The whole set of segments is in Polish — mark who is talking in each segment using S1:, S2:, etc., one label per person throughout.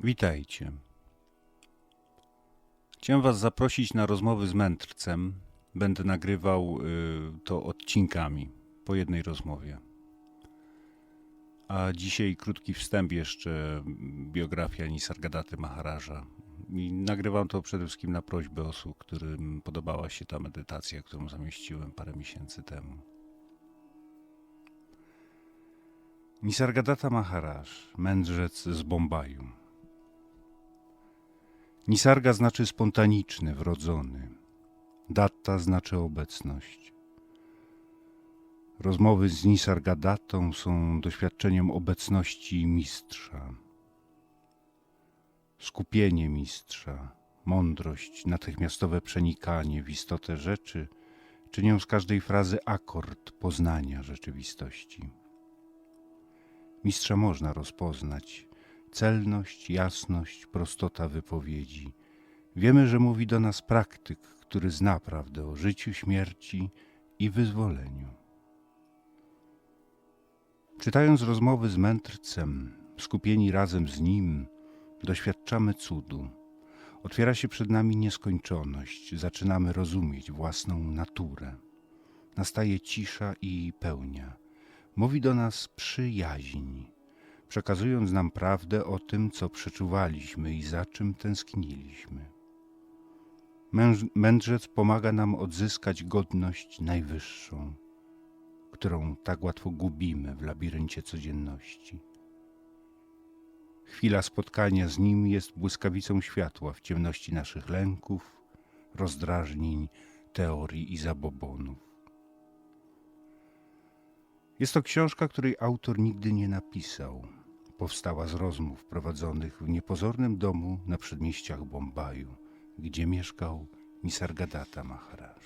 S1: Witajcie. Chciałem Was zaprosić na rozmowy z mędrcem. Będę nagrywał y, to odcinkami, po jednej rozmowie. A dzisiaj krótki wstęp jeszcze, biografia Nisargadaty Maharaja. I nagrywam to przede wszystkim na prośbę osób, którym podobała się ta medytacja, którą zamieściłem parę miesięcy temu. Nisargadatta Maharaj, mędrzec z Bombaju. Nisarga znaczy spontaniczny, wrodzony. Datta znaczy obecność. Rozmowy z Nisargadatą są doświadczeniem obecności mistrza. Skupienie mistrza, mądrość, natychmiastowe przenikanie w istotę rzeczy czynią z każdej frazy akord poznania rzeczywistości. Mistrza można rozpoznać, celność, jasność, prostota wypowiedzi. Wiemy, że mówi do nas praktyk, który zna prawdę o życiu, śmierci i wyzwoleniu. Czytając rozmowy z mędrcem, skupieni razem z nim, doświadczamy cudu. Otwiera się przed nami nieskończoność, zaczynamy rozumieć własną naturę. Nastaje cisza i pełnia. Mówi do nas przyjaźń przekazując nam prawdę o tym, co przeczuwaliśmy i za czym tęskniliśmy. Mędrzec pomaga nam odzyskać godność najwyższą, którą tak łatwo gubimy w labiryncie codzienności. Chwila spotkania z nim jest błyskawicą światła w ciemności naszych lęków, rozdrażnień, teorii i zabobonów. Jest to książka, której autor nigdy nie napisał. Powstała z rozmów prowadzonych w niepozornym domu na przedmieściach Bombaju, gdzie mieszkał Nisargadatta Maharaj.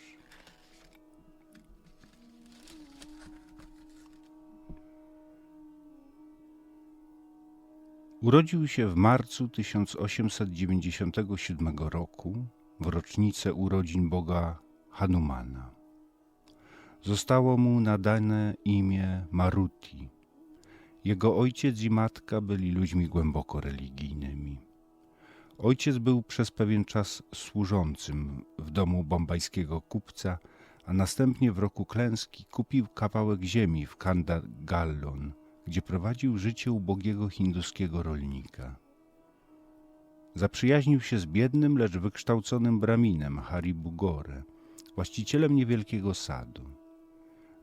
S1: Urodził się w marcu 1897 roku w rocznicę urodzin Boga Hanumana zostało mu nadane imię Maruti. Jego ojciec i matka byli ludźmi głęboko religijnymi. Ojciec był przez pewien czas służącym w domu bombajskiego kupca, a następnie w roku klęski kupił kawałek ziemi w Kandagallon, gdzie prowadził życie ubogiego hinduskiego rolnika. Zaprzyjaźnił się z biednym, lecz wykształconym braminem Haribu Gore, właścicielem niewielkiego sadu.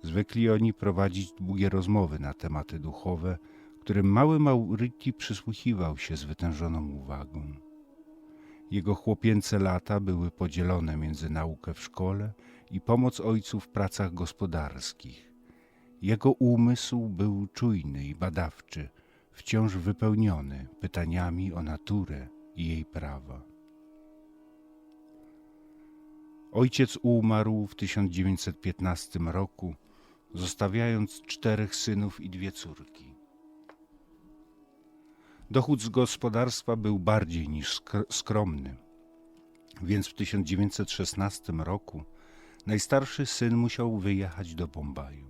S1: Zwykli oni prowadzić długie rozmowy na tematy duchowe, którym mały Mauriti przysłuchiwał się z wytężoną uwagą. Jego chłopięce lata były podzielone między naukę w szkole i pomoc ojcu w pracach gospodarskich. Jego umysł był czujny i badawczy, wciąż wypełniony pytaniami o naturę i jej prawa. Ojciec umarł w 1915 roku zostawiając czterech synów i dwie córki. Dochód z gospodarstwa był bardziej niż skromny, więc w 1916 roku najstarszy syn musiał wyjechać do Bombaju.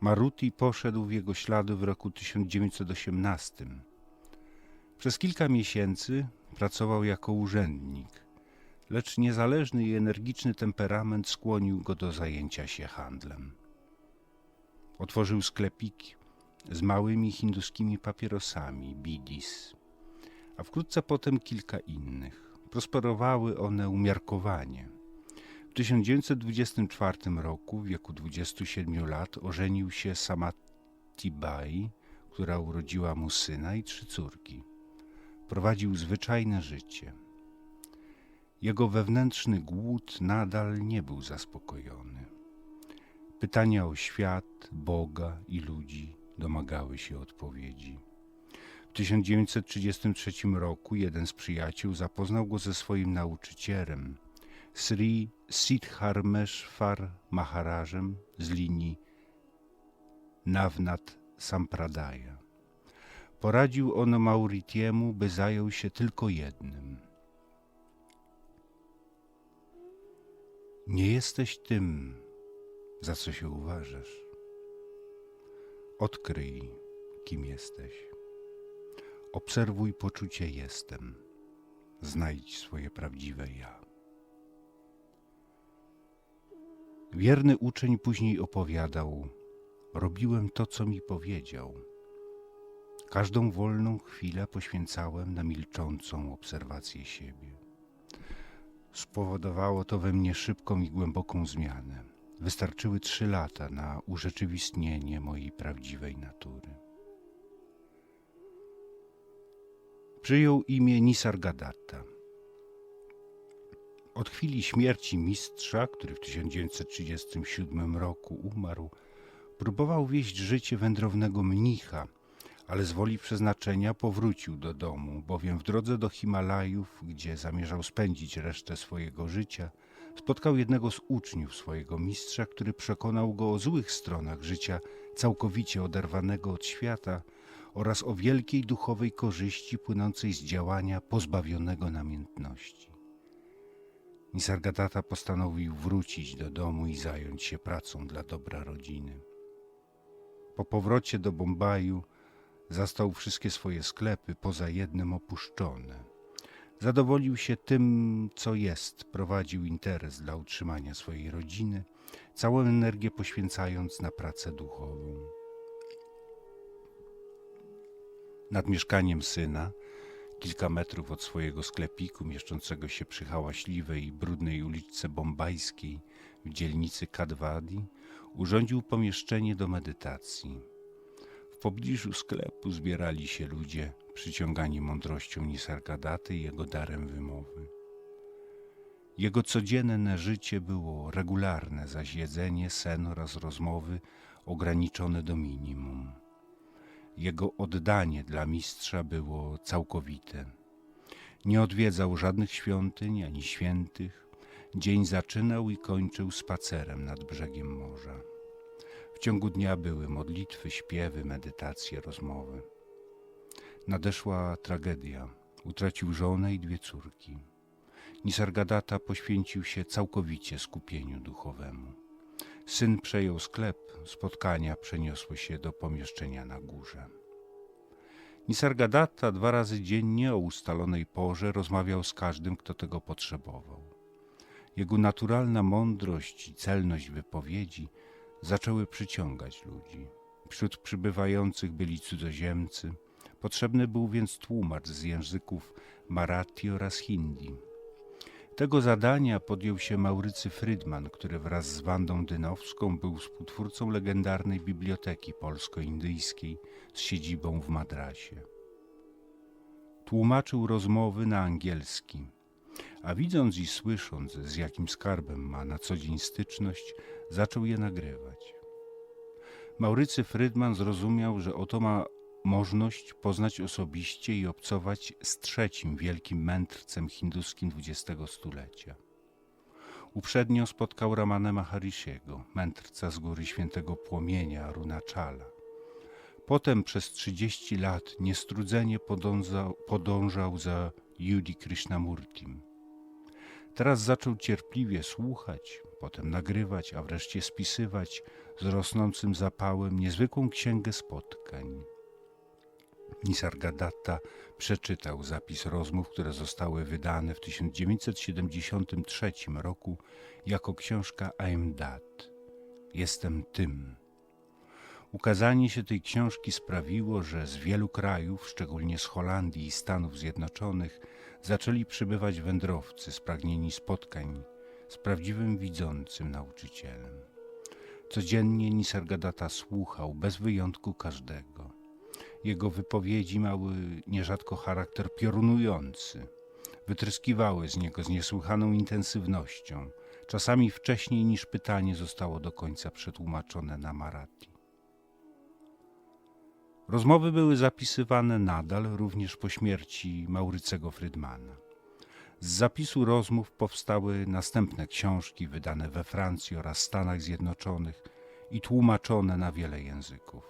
S1: Maruti poszedł w jego ślady w roku 1918. Przez kilka miesięcy pracował jako urzędnik – lecz niezależny i energiczny temperament skłonił go do zajęcia się handlem. Otworzył sklepiki z małymi hinduskimi papierosami, bidis, a wkrótce potem kilka innych. Prosperowały one umiarkowanie. W 1924 roku, w wieku 27 lat, ożenił się Samati Bai, która urodziła mu syna i trzy córki. Prowadził zwyczajne życie – jego wewnętrzny głód nadal nie był zaspokojony. Pytania o świat, Boga i ludzi domagały się odpowiedzi. W 1933 roku jeden z przyjaciół zapoznał go ze swoim nauczycielem, Sri Siddharmeshwar Maharajem z linii Navnat Sampradaya. Poradził on Mauritiemu, by zajął się tylko jednym – Nie jesteś tym, za co się uważasz. Odkryj, kim jesteś. Obserwuj poczucie jestem. Znajdź swoje prawdziwe ja. Wierny uczeń później opowiadał: Robiłem to, co mi powiedział. Każdą wolną chwilę poświęcałem na milczącą obserwację siebie. Spowodowało to we mnie szybką i głęboką zmianę. Wystarczyły trzy lata na urzeczywistnienie mojej prawdziwej natury. Przyjął imię Nisargadatta. Od chwili śmierci mistrza, który w 1937 roku umarł, próbował wieść życie wędrownego mnicha, ale z woli przeznaczenia powrócił do domu, bowiem w drodze do Himalajów, gdzie zamierzał spędzić resztę swojego życia, spotkał jednego z uczniów swojego mistrza, który przekonał go o złych stronach życia całkowicie oderwanego od świata oraz o wielkiej duchowej korzyści płynącej z działania pozbawionego namiętności. Nisargadatta postanowił wrócić do domu i zająć się pracą dla dobra rodziny. Po powrocie do Bombaju zastał wszystkie swoje sklepy poza jednym opuszczone. Zadowolił się tym, co jest, prowadził interes dla utrzymania swojej rodziny, całą energię poświęcając na pracę duchową. Nad mieszkaniem syna, kilka metrów od swojego sklepiku mieszczącego się przy hałaśliwej i brudnej uliczce bombajskiej w dzielnicy Kadwadi, urządził pomieszczenie do medytacji. W pobliżu sklepu zbierali się ludzie, przyciągani mądrością Nisargadaty i jego darem wymowy. Jego codzienne życie było regularne, zaś jedzenie, sen oraz rozmowy ograniczone do minimum. Jego oddanie dla mistrza było całkowite. Nie odwiedzał żadnych świątyń ani świętych. Dzień zaczynał i kończył spacerem nad brzegiem morza. W ciągu dnia były modlitwy, śpiewy, medytacje, rozmowy. Nadeszła tragedia. Utracił żonę i dwie córki. Nisargadatta poświęcił się całkowicie skupieniu duchowemu. Syn przejął sklep, spotkania przeniosły się do pomieszczenia na górze. Nisargadatta dwa razy dziennie o ustalonej porze rozmawiał z każdym, kto tego potrzebował. Jego naturalna mądrość i celność wypowiedzi zaczęły przyciągać ludzi. Wśród przybywających byli cudzoziemcy. Potrzebny był więc tłumacz z języków marathi oraz hindi. Tego zadania podjął się Maurycy Frydman, który wraz z Wandą Dynowską był współtwórcą legendarnej biblioteki polsko-indyjskiej z siedzibą w Madrasie. Tłumaczył rozmowy na angielski, a widząc i słysząc, z jakim skarbem ma na co dzień styczność, zaczął je nagrywać. Maurycy Frydman zrozumiał, że oto ma możliwość poznać osobiście i obcować z trzecim wielkim mędrcem hinduskim XX stulecia. Uprzednio spotkał Ramana Maharishiego, mędrca z góry świętego płomienia Arunachala. Potem przez 30 lat niestrudzenie podążał, podążał za Yudi Krishnamurtim. Teraz zaczął cierpliwie słuchać, potem nagrywać, a wreszcie spisywać z rosnącym zapałem niezwykłą księgę spotkań. Nisargadatta przeczytał zapis rozmów, które zostały wydane w 1973 roku jako książka I am that. Jestem tym. Ukazanie się tej książki sprawiło, że z wielu krajów, szczególnie z Holandii i Stanów Zjednoczonych, zaczęli przybywać wędrowcy spragnieni spotkań z prawdziwym widzącym nauczycielem. Codziennie Nisargadatta słuchał bez wyjątku każdego. Jego wypowiedzi miały nierzadko charakter piorunujący. Wytryskiwały z niego z niesłychaną intensywnością, czasami wcześniej niż pytanie zostało do końca przetłumaczone na Marathi. Rozmowy były zapisywane nadal, również po śmierci Maurycego Frydmana. Z zapisu rozmów powstały następne książki wydane we Francji oraz Stanach Zjednoczonych i tłumaczone na wiele języków.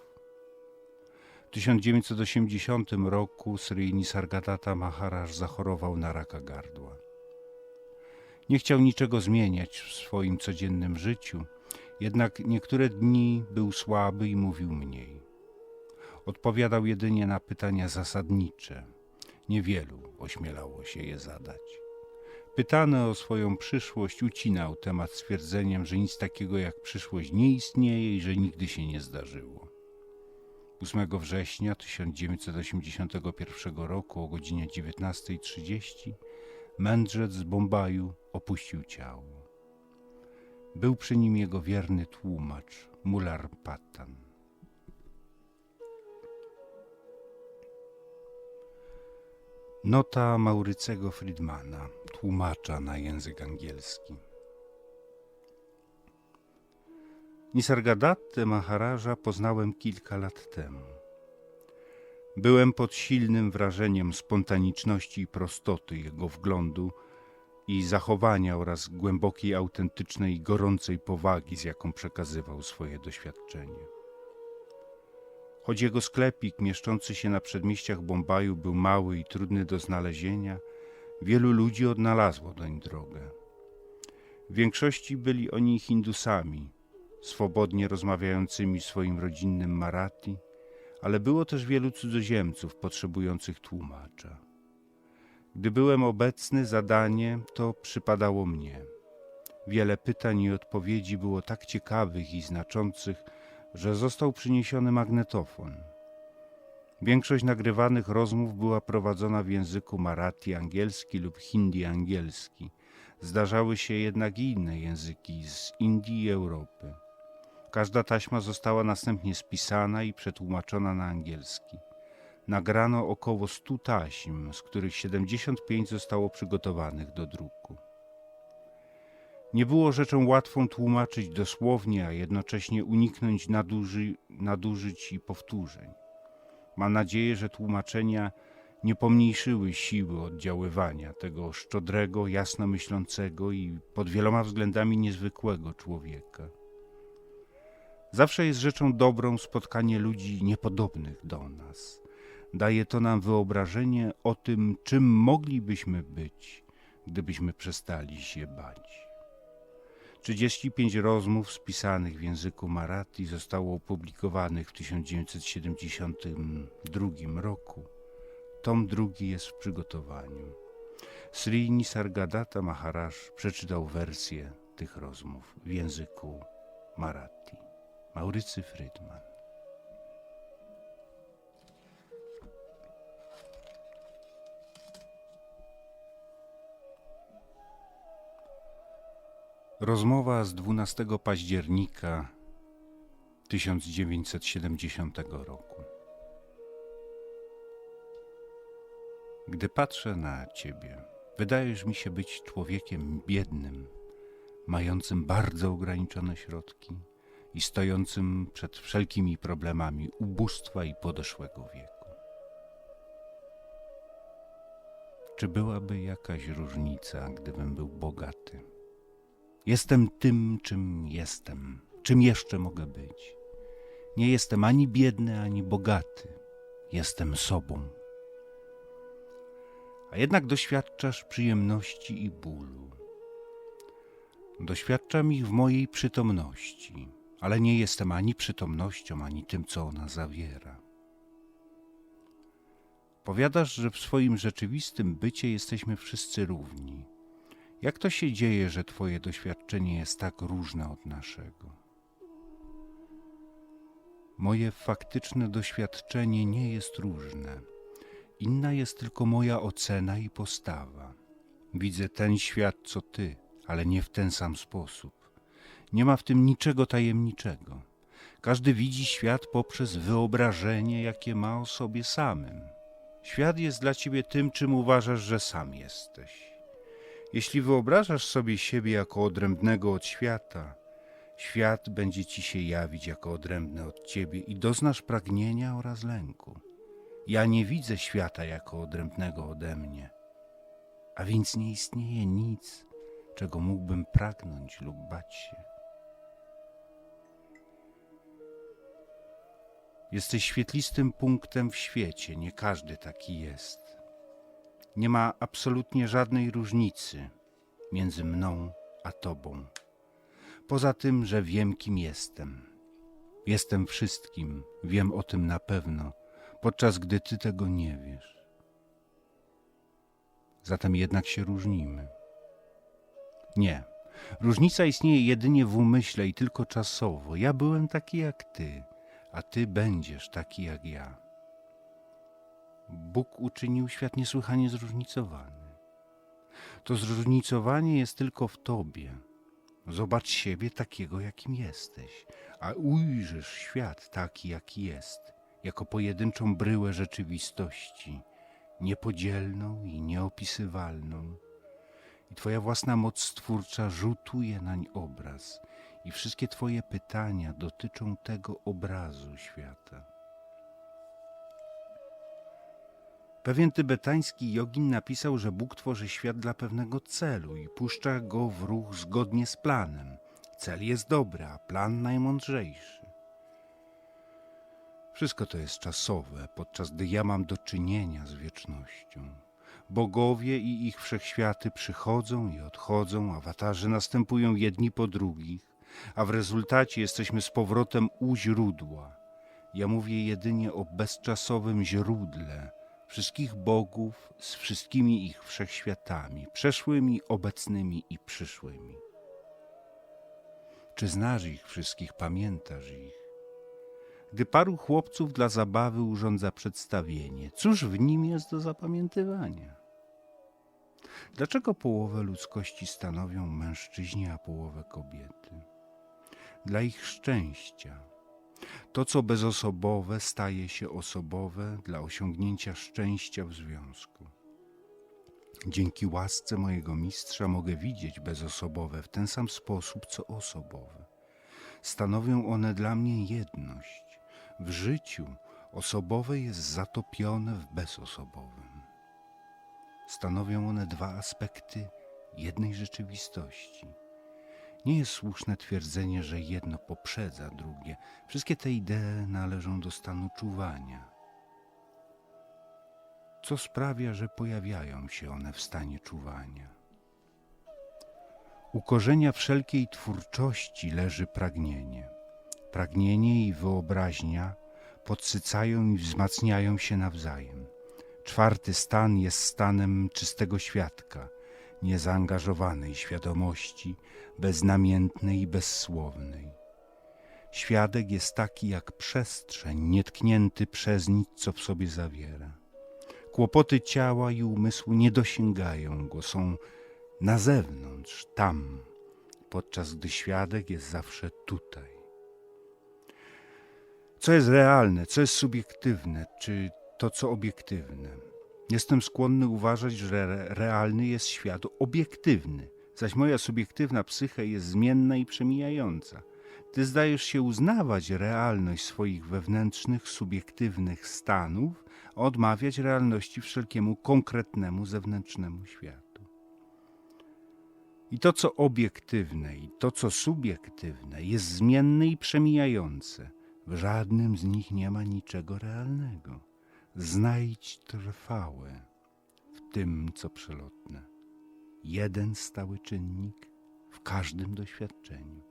S1: W 1980 roku Sri Nisargadatta Maharaj zachorował na raka gardła. Nie chciał niczego zmieniać w swoim codziennym życiu, jednak niektóre dni był słaby i mówił mniej. Odpowiadał jedynie na pytania zasadnicze. Niewielu ośmielało się je zadać. Pytany o swoją przyszłość ucinał temat stwierdzeniem, że nic takiego jak przyszłość nie istnieje i że nigdy się nie zdarzyło. 8 września 1981 roku o godzinie 19.30 mędrzec z Bombaju opuścił ciało. Był przy nim jego wierny tłumacz, Mular Patan. Nota Maurycego Friedmana, tłumacza na język angielski. Nisargadatte Maharaja poznałem kilka lat temu. Byłem pod silnym wrażeniem spontaniczności i prostoty jego wglądu i zachowania oraz głębokiej, autentycznej gorącej powagi, z jaką przekazywał swoje doświadczenie. Choć jego sklepik mieszczący się na przedmieściach Bombaju był mały i trudny do znalezienia, wielu ludzi odnalazło doń drogę. W większości byli oni Hindusami, swobodnie rozmawiającymi swoim rodzinnym Marathi, ale było też wielu cudzoziemców potrzebujących tłumacza. Gdy byłem obecny, zadanie to przypadało mnie. Wiele pytań i odpowiedzi było tak ciekawych i znaczących, że został przyniesiony magnetofon. Większość nagrywanych rozmów była prowadzona w języku marathi angielski lub hindi angielski. Zdarzały się jednak i inne języki z Indii i Europy. Każda taśma została następnie spisana i przetłumaczona na angielski. Nagrano około 100 taśm, z których 75 zostało przygotowanych do druku. Nie było rzeczą łatwą tłumaczyć dosłownie, a jednocześnie uniknąć naduży, nadużyć i powtórzeń. Mam nadzieję, że tłumaczenia nie pomniejszyły siły oddziaływania tego szczodrego, jasno myślącego i pod wieloma względami niezwykłego człowieka. Zawsze jest rzeczą dobrą spotkanie ludzi niepodobnych do nas. Daje to nam wyobrażenie o tym, czym moglibyśmy być, gdybyśmy przestali się bać. 35 rozmów spisanych w języku marathi zostało opublikowanych w 1972 roku. Tom drugi jest w przygotowaniu. Sri Nisargadatta Maharaj przeczytał wersję tych rozmów w języku marathi. Maurycy Friedman. Rozmowa z 12 października 1970 roku. Gdy patrzę na ciebie, wydajesz mi się być człowiekiem biednym, mającym bardzo ograniczone środki i stojącym przed wszelkimi problemami ubóstwa i podeszłego wieku. Czy byłaby jakaś różnica, gdybym był bogaty? Jestem tym, czym jestem, czym jeszcze mogę być. Nie jestem ani biedny, ani bogaty. Jestem sobą. A jednak doświadczasz przyjemności i bólu. Doświadczam ich w mojej przytomności, ale nie jestem ani przytomnością, ani tym, co ona zawiera. Powiadasz, że w swoim rzeczywistym bycie jesteśmy wszyscy równi. Jak to się dzieje, że Twoje doświadczenie jest tak różne od naszego? Moje faktyczne doświadczenie nie jest różne. Inna jest tylko moja ocena i postawa. Widzę ten świat, co Ty, ale nie w ten sam sposób. Nie ma w tym niczego tajemniczego. Każdy widzi świat poprzez wyobrażenie, jakie ma o sobie samym. Świat jest dla Ciebie tym, czym uważasz, że sam jesteś. Jeśli wyobrażasz sobie siebie jako odrębnego od świata, świat będzie ci się jawić jako odrębny od ciebie i doznasz pragnienia oraz lęku. Ja nie widzę świata jako odrębnego ode mnie, a więc nie istnieje nic, czego mógłbym pragnąć lub bać się. Jesteś świetlistym punktem w świecie, nie każdy taki jest. Nie ma absolutnie żadnej różnicy między mną a Tobą. Poza tym, że wiem, kim jestem. Jestem wszystkim, wiem o tym na pewno podczas gdy ty tego nie wiesz. Zatem jednak się różnimy. Nie. Różnica istnieje jedynie w umyśle i tylko czasowo. Ja byłem taki jak ty, a ty będziesz taki jak ja. Bóg uczynił świat niesłychanie zróżnicowany. To zróżnicowanie jest tylko w tobie. Zobacz siebie takiego, jakim jesteś, a ujrzysz świat taki, jaki jest, jako pojedynczą bryłę rzeczywistości, niepodzielną i nieopisywalną. I twoja własna moc stwórcza rzutuje nań obraz, i wszystkie twoje pytania dotyczą tego obrazu świata. Pewien tybetański jogin napisał, że Bóg tworzy świat dla pewnego celu i puszcza go w ruch zgodnie z planem. Cel jest dobry, a plan najmądrzejszy. Wszystko to jest czasowe, podczas gdy ja mam do czynienia z wiecznością. Bogowie i ich wszechświaty przychodzą i odchodzą, awatarzy następują jedni po drugich, a w rezultacie jesteśmy z powrotem u źródła. Ja mówię jedynie o bezczasowym źródle wszystkich bogów z wszystkimi ich wszechświatami, przeszłymi, obecnymi i przyszłymi. Czy znasz ich wszystkich, pamiętasz ich? Gdy paru chłopców dla zabawy urządza przedstawienie, cóż w nim jest do zapamiętywania? Dlaczego połowę ludzkości stanowią mężczyźni, a połowę kobiety? Dla ich szczęścia. To, co bezosobowe, staje się osobowe dla osiągnięcia szczęścia w związku. Dzięki łasce mojego mistrza mogę widzieć bezosobowe w ten sam sposób, co osobowe. Stanowią one dla mnie jedność. W życiu osobowe jest zatopione w bezosobowym. Stanowią one dwa aspekty jednej rzeczywistości. Nie jest słuszne twierdzenie, że jedno poprzedza drugie. Wszystkie te idee należą do stanu czuwania. Co sprawia, że pojawiają się one w stanie czuwania? U korzenia wszelkiej twórczości leży pragnienie. Pragnienie i wyobraźnia podsycają i wzmacniają się nawzajem. Czwarty stan jest stanem czystego świadka, niezaangażowanej świadomości, beznamiętnej i bezsłownej. Świadek jest taki jak przestrzeń, nietknięty przez nic, co w sobie zawiera. Kłopoty ciała i umysłu nie dosięgają go, są na zewnątrz, tam, podczas gdy świadek jest zawsze tutaj. Co jest realne, co jest subiektywne, czy to, co obiektywne? Jestem skłonny uważać, że re- realny jest świat obiektywny, zaś moja subiektywna psyche jest zmienna i przemijająca. Ty zdajesz się uznawać realność swoich wewnętrznych, subiektywnych stanów, a odmawiać realności wszelkiemu konkretnemu zewnętrznemu światu. I to, co obiektywne, i to, co subiektywne, jest zmienne i przemijające. W żadnym z nich nie ma niczego realnego. Znajdź trwałe w tym, co przelotne. Jeden stały czynnik w każdym doświadczeniu.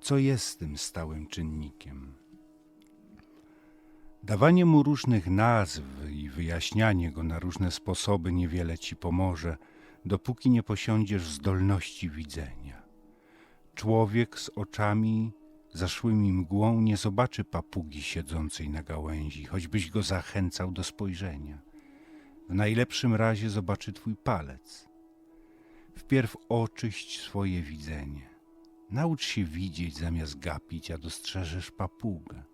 S1: Co jest tym stałym czynnikiem? Dawanie mu różnych nazw i wyjaśnianie go na różne sposoby niewiele ci pomoże, dopóki nie posiądziesz zdolności widzenia. Człowiek z oczami zaszłymi mgłą nie zobaczy papugi siedzącej na gałęzi, choćbyś go zachęcał do spojrzenia. W najlepszym razie zobaczy twój palec. Wpierw oczyść swoje widzenie. Naucz się widzieć zamiast gapić, a dostrzeżesz papugę.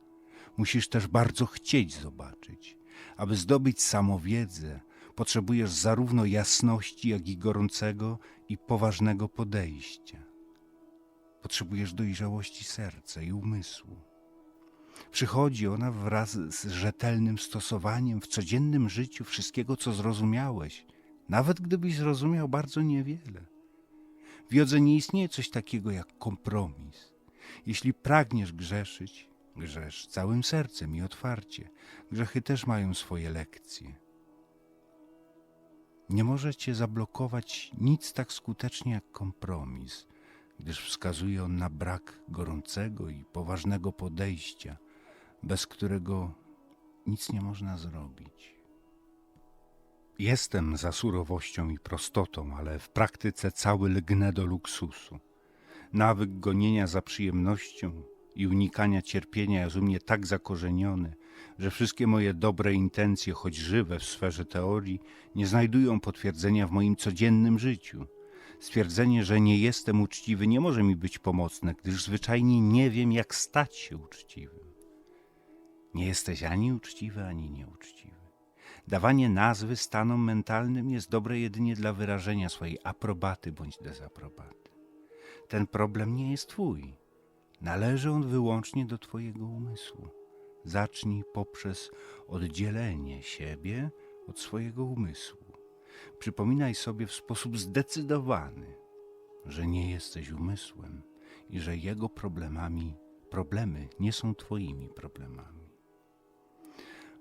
S1: Musisz też bardzo chcieć zobaczyć. Aby zdobyć samowiedzę, potrzebujesz zarówno jasności, jak i gorącego i poważnego podejścia. Potrzebujesz dojrzałości serca i umysłu. Przychodzi ona wraz z rzetelnym stosowaniem w codziennym życiu wszystkiego, co zrozumiałeś, nawet gdybyś zrozumiał bardzo niewiele. W jodze nie istnieje coś takiego jak kompromis. Jeśli pragniesz grzeszyć, grzesz całym sercem i otwarcie. Grzechy też mają swoje lekcje. Nie może cię zablokować nic tak skutecznie jak kompromis, gdyż wskazuje on na brak gorącego i poważnego podejścia, bez którego nic nie można zrobić. Jestem za surowością i prostotą, ale w praktyce cały lgnę do luksusu. Nawyk gonienia za przyjemnością i unikania cierpienia jest u mnie tak zakorzeniony, że wszystkie moje dobre intencje, choć żywe w sferze teorii, nie znajdują potwierdzenia w moim codziennym życiu. Stwierdzenie, że nie jestem uczciwy, nie może mi być pomocne, gdyż zwyczajnie nie wiem, jak stać się uczciwym. Nie jesteś ani uczciwy, ani nieuczciwy. Dawanie nazwy stanom mentalnym jest dobre jedynie dla wyrażenia swojej aprobaty bądź dezaprobaty. Ten problem nie jest Twój. Należy on wyłącznie do Twojego umysłu. Zacznij poprzez oddzielenie siebie od swojego umysłu. Przypominaj sobie w sposób zdecydowany, że nie jesteś umysłem i że jego problemami, problemy nie są Twoimi problemami.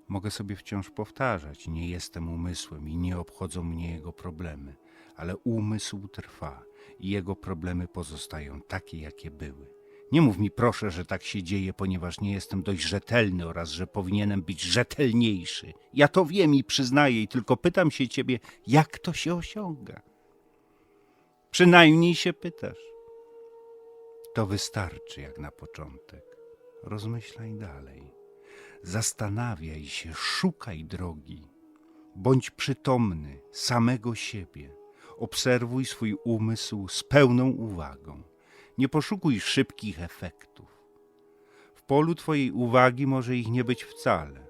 S1: Mogę sobie wciąż powtarzać: Nie jestem umysłem i nie obchodzą mnie jego problemy, ale umysł trwa i jego problemy pozostają takie, jakie były. Nie mów mi proszę, że tak się dzieje, ponieważ nie jestem dość rzetelny oraz że powinienem być rzetelniejszy. Ja to wiem i przyznaję, i tylko pytam się ciebie, jak to się osiąga. Przynajmniej się pytasz. To wystarczy jak na początek. Rozmyślaj dalej. Zastanawiaj się, szukaj drogi. Bądź przytomny samego siebie. Obserwuj swój umysł z pełną uwagą. Nie poszukuj szybkich efektów. W polu Twojej uwagi może ich nie być wcale.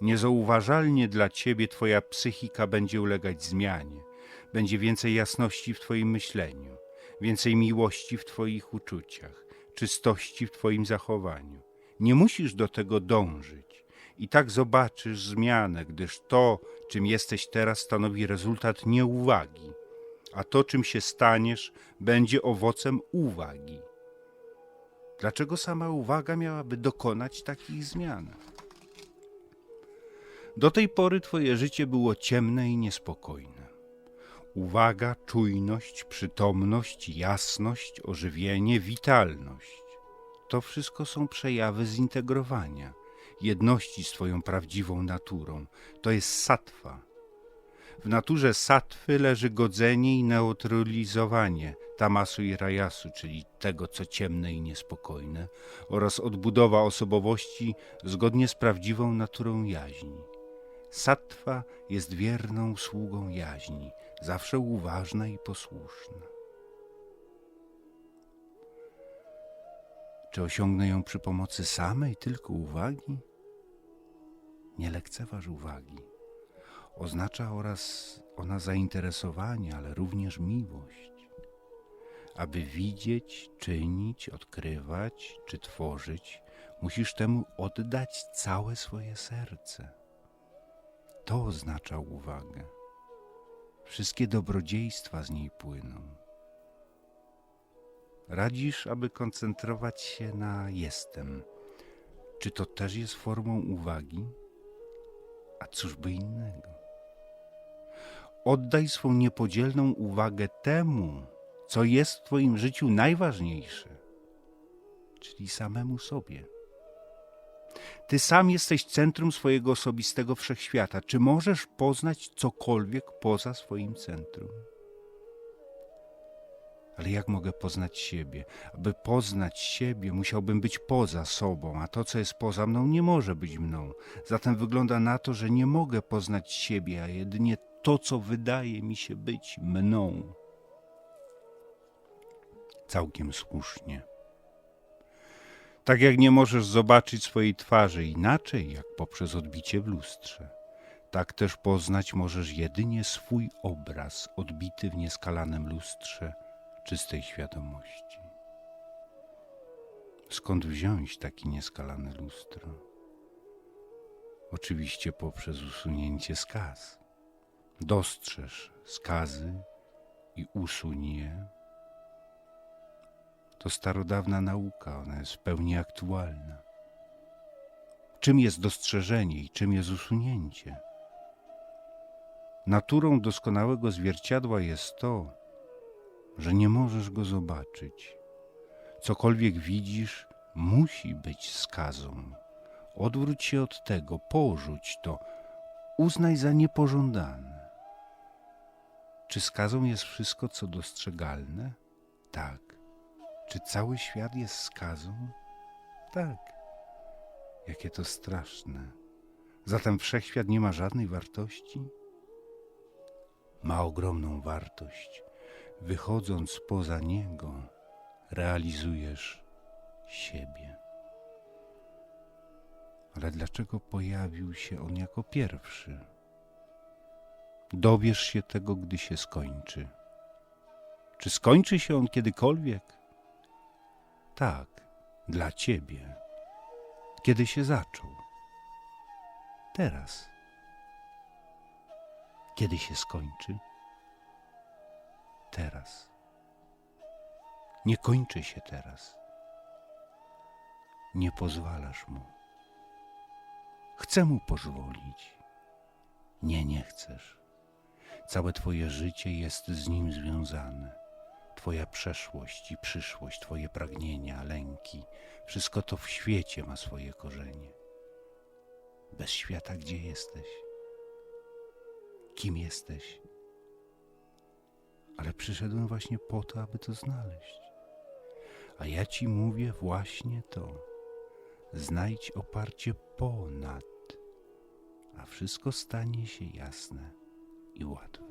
S1: Niezauważalnie dla Ciebie Twoja psychika będzie ulegać zmianie. Będzie więcej jasności w Twoim myśleniu, więcej miłości w Twoich uczuciach, czystości w Twoim zachowaniu. Nie musisz do tego dążyć. I tak zobaczysz zmianę, gdyż to, czym jesteś teraz, stanowi rezultat nieuwagi a to, czym się staniesz, będzie owocem uwagi. Dlaczego sama uwaga miałaby dokonać takich zmian? Do tej pory Twoje życie było ciemne i niespokojne. Uwaga, czujność, przytomność, jasność, ożywienie, witalność to wszystko są przejawy zintegrowania, jedności z Twoją prawdziwą naturą. To jest satwa, w naturze satwy leży godzenie i neutralizowanie tamasu i rajasu, czyli tego, co ciemne i niespokojne, oraz odbudowa osobowości zgodnie z prawdziwą naturą jaźni. Satwa jest wierną sługą jaźni, zawsze uważna i posłuszna. Czy osiągnę ją przy pomocy samej tylko uwagi? Nie lekceważ uwagi Oznacza oraz ona zainteresowanie, ale również miłość. Aby widzieć, czynić, odkrywać czy tworzyć, musisz temu oddać całe swoje serce. To oznacza uwagę. Wszystkie dobrodziejstwa z niej płyną. Radzisz, aby koncentrować się na jestem. Czy to też jest formą uwagi? A cóżby innego? Oddaj swą niepodzielną uwagę temu, co jest w Twoim życiu najważniejsze, czyli samemu sobie. Ty sam jesteś centrum swojego osobistego wszechświata. Czy możesz poznać cokolwiek poza swoim centrum? Ale jak mogę poznać siebie? Aby poznać siebie, musiałbym być poza sobą, a to, co jest poza mną, nie może być mną. Zatem wygląda na to, że nie mogę poznać siebie, a jedynie to, co wydaje mi się być mną. Całkiem słusznie. Tak jak nie możesz zobaczyć swojej twarzy inaczej, jak poprzez odbicie w lustrze, tak też poznać możesz jedynie swój obraz odbity w nieskalanym lustrze czystej świadomości. Skąd wziąć taki nieskalane lustro? Oczywiście poprzez usunięcie skaz dostrzeż skazy i usuń je. To starodawna nauka, ona jest w pełni aktualna. Czym jest dostrzeżenie i czym jest usunięcie? Naturą doskonałego zwierciadła jest to, że nie możesz go zobaczyć. Cokolwiek widzisz, musi być skazą, Odwróć się od tego, porzuć to, uznaj za niepożądane. Czy skazą jest wszystko, co dostrzegalne? Tak. Czy cały świat jest skazą? Tak. Jakie to straszne. Zatem wszechświat nie ma żadnej wartości? Ma ogromną wartość. Wychodząc poza niego, realizujesz siebie. Ale dlaczego pojawił się on jako pierwszy? Dowiesz się tego, gdy się skończy. Czy skończy się on kiedykolwiek? Tak, dla ciebie. Kiedy się zaczął? Teraz. Kiedy się skończy? Teraz. Nie kończy się teraz. Nie pozwalasz mu. Chcę mu pozwolić. Nie, nie chcesz. Całe Twoje życie jest z nim związane. Twoja przeszłość i przyszłość, Twoje pragnienia, lęki, wszystko to w świecie ma swoje korzenie. Bez świata gdzie jesteś? Kim jesteś? Ale przyszedłem właśnie po to, aby to znaleźć. A ja Ci mówię właśnie to. Znajdź oparcie ponad, a wszystko stanie się jasne i łatwe.